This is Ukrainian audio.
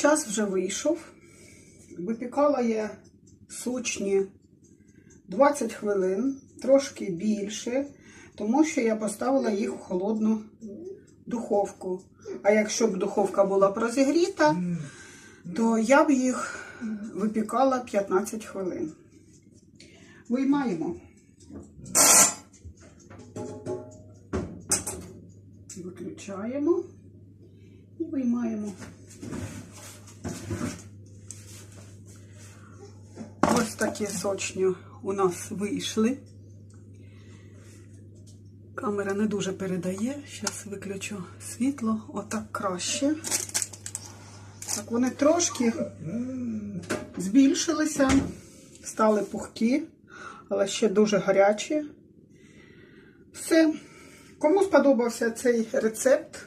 Час вже вийшов. Випікала я сочні 20 хвилин, трошки більше, тому що я поставила їх в холодну духовку. А якщо б духовка була б розігріта, то я б їх випікала 15 хвилин. Виймаємо. Виключаємо і виймаємо. Ось такі сочні у нас вийшли. Камера не дуже передає. Зараз виключу світло. Отак краще. Так, вони трошки збільшилися, стали пухкі, але ще дуже гарячі. Все. Кому сподобався цей рецепт,